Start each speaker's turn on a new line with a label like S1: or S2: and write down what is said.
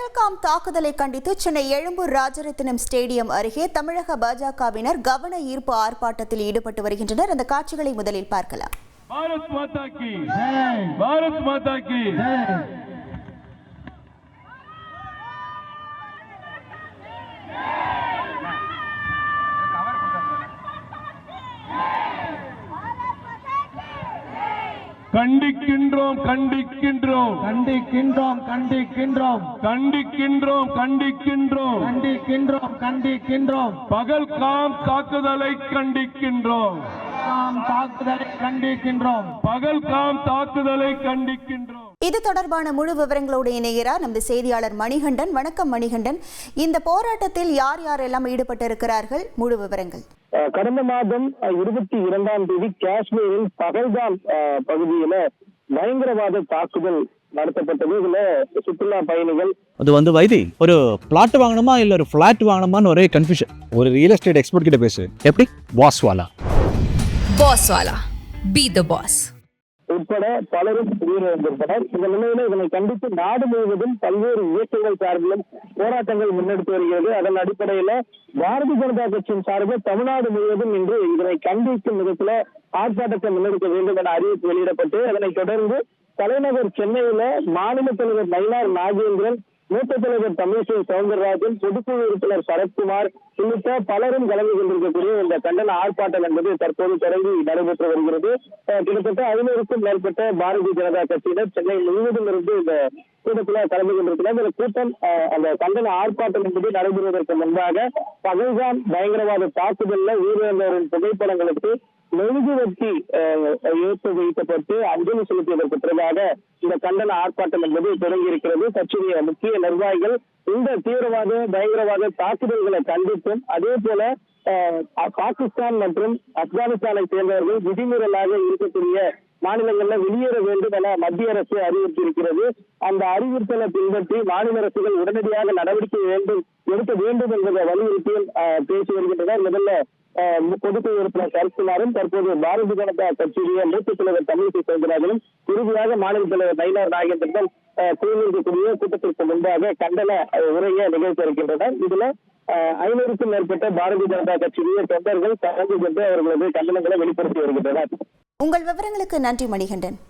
S1: பகல்காம் தாக்குதலை கண்டித்து சென்னை எழும்பூர் ராஜரத்தினம் ஸ்டேடியம் அருகே தமிழக பாஜகவினர் கவன ஈர்ப்பு ஆர்ப்பாட்டத்தில் ஈடுபட்டு வருகின்றனர். அந்த காட்சிகளை முதலில் பார்க்கலாம்.
S2: பாரத் மாதா கி பாரத் மாதா கி. கண்டிக்கின்றோம் கண்டிக்கின்றோம்.
S3: கண்டிக்கின்றோம் கண்டிக்கின்றோம்.
S2: கண்டிக்கின்றோம் கண்டிக்கின்றோம்.
S3: கண்டிக்கின்றோம் கண்டிக்கின்றோம்.
S2: பகல்காம் தாக்குதலை கண்டிக்கின்றோம்.
S3: நாம் தாக்குதலை கண்டிக்கின்றோம்.
S2: பகல்காம் தாக்குதலை கண்டிக்கின்றோம்.
S1: இது தொடர்பான முழு விவரங்களோடு இணைகிறார் நமது செய்தியாளர் மணிகண்டன். வணக்கம் மணிகண்டன். இந்த போராட்டத்தில் யார் யாரெல்லாம் ஈடுபட்டிருக்கிறார்கள்? முழு விவரங்கள்.
S4: கடந்த மாதம் இருபத்தி இரண்டாம் தேதி காஷ்மீரில் பகல்காம் பகுதியில பயங்கரவாத தாக்குதல் நடத்தப்பட்டது. இதுல சுற்றுலா பயணிகள்
S5: அது வந்து வைதி ஒரு பிளாட் வாங்கணுமா இல்ல ஒரு ஃபிளாட் வாங்கணுமான்னு ஒரே கன்ஃபியூஷன் ஒரு ரியல் எஸ்டேட் எக்ஸ்பர்ட் கிட்ட பேசு. எப்படி? வாஸ்வாலா
S6: Boss Wala. Be the boss.
S4: உட்பட பலரும் உயிரிழந்திருந்தனர். இந்த நிலையில இதனை கண்டித்து நாடு முழுவதும் பல்வேறு இயக்கங்கள் சார்பிலும் போராட்டங்கள் முன்னெடுத்து வருகிறது. அதன் அடிப்படையில பாரதிய ஜனதா கட்சியின் சார்பில் தமிழ்நாடு முழுவதும் இன்று இதனை கண்டிக்கும் விதத்துல ஆர்ப்பாட்டத்தை முன்னெடுக்க வேண்டும் என அறிவிப்பு வெளியிடப்பட்டு அதனைத் தொடர்ந்து தலைநகர் சென்னையில மாநில தலைவர் நயினார் நாகேந்திரன் மூத்த தலைவர் தமிழிசை சவுந்தரராஜன் பொதுக்குழு உறுப்பினர் சரத்குமார் உள்ளிட்ட பலரும் கலந்து கொண்டிருக்கக்கூடிய இந்த கண்டன ஆர்ப்பாட்டம் என்பது தற்போது தொடங்கி நடைபெற்று வருகிறது. அஹ் கிட்டத்தட்ட ஐநூறுக்கும் மேற்பட்ட பாரதிய ஜனதா கட்சியினர் சென்னை முழுவதும் இருந்து இந்த கூட்டத்தில் கலந்து கொண்டிருக்கிறார். இந்த கூட்டம் அஹ், அந்த கண்டன ஆர்ப்பாட்டம் என்பது நடைபெறுவதற்கு முன்பாக பகல்காம் பயங்கரவாத தாக்குதல்ல உயிரிழந்தவரின் புகைப்படங்களுக்கு மெழுகுவர்த்தி அஹ், ஏற்றி வைக்கப்பட்டு அஞ்சலி செலுத்தியதற்கு பிறகாக இந்த கண்டன ஆர்ப்பாட்டம் என்பது தொடங்கி இருக்கிறது கட்சியுடைய முக்கிய நிர்வாகிகள் இந்த தீவிரவாத பயங்கரவாத தாக்குதல்களை கண்டித்தும் அதே போல அஹ், பாகிஸ்தான் மற்றும் ஆப்கானிஸ்தானை சேர்ந்தவர்கள் விதிமீறலாக இருக்கக்கூடிய மாநிலங்கள்ல வெளியேற வேண்டும் என மத்திய அரசு அறிவுறுத்தியிருக்கிறது. அந்த அறிவுறுத்தலை பின்பற்றி மாநில அரசுகள் உடனடியாக நடவடிக்கை வேண்டும் எடுக்க வேண்டும் என்கிற வலியுறுத்தியும் பேசி வருகின்றனர். முதல்ல பொதுக்குழு உறுப்பினர் சரத்குமாரும் தற்போது பாரதிய ஜனதா கட்சியுடைய மூத்த தலைவர் தமிழிசை சவுந்தரராஜனும் இறுதியாக மாநில தலைவர் நயினார் நாகேந்திரன் அஹ், கூட்டத்திற்கு முன்பாக கண்டன உரையை நிகழ்த்த இருக்கின்றனர் இதுல ஐநூறுக்கும் மேற்பட்ட பாரதிய ஜனதா கட்சியுடைய தொண்டர்கள் கலந்து கொண்டு அவர்களது கண்டனங்களை வெளிப்படுத்தி வருகின்றனர்.
S1: உங்கள் விவரங்களுக்கு நன்றி மணிகண்டன்.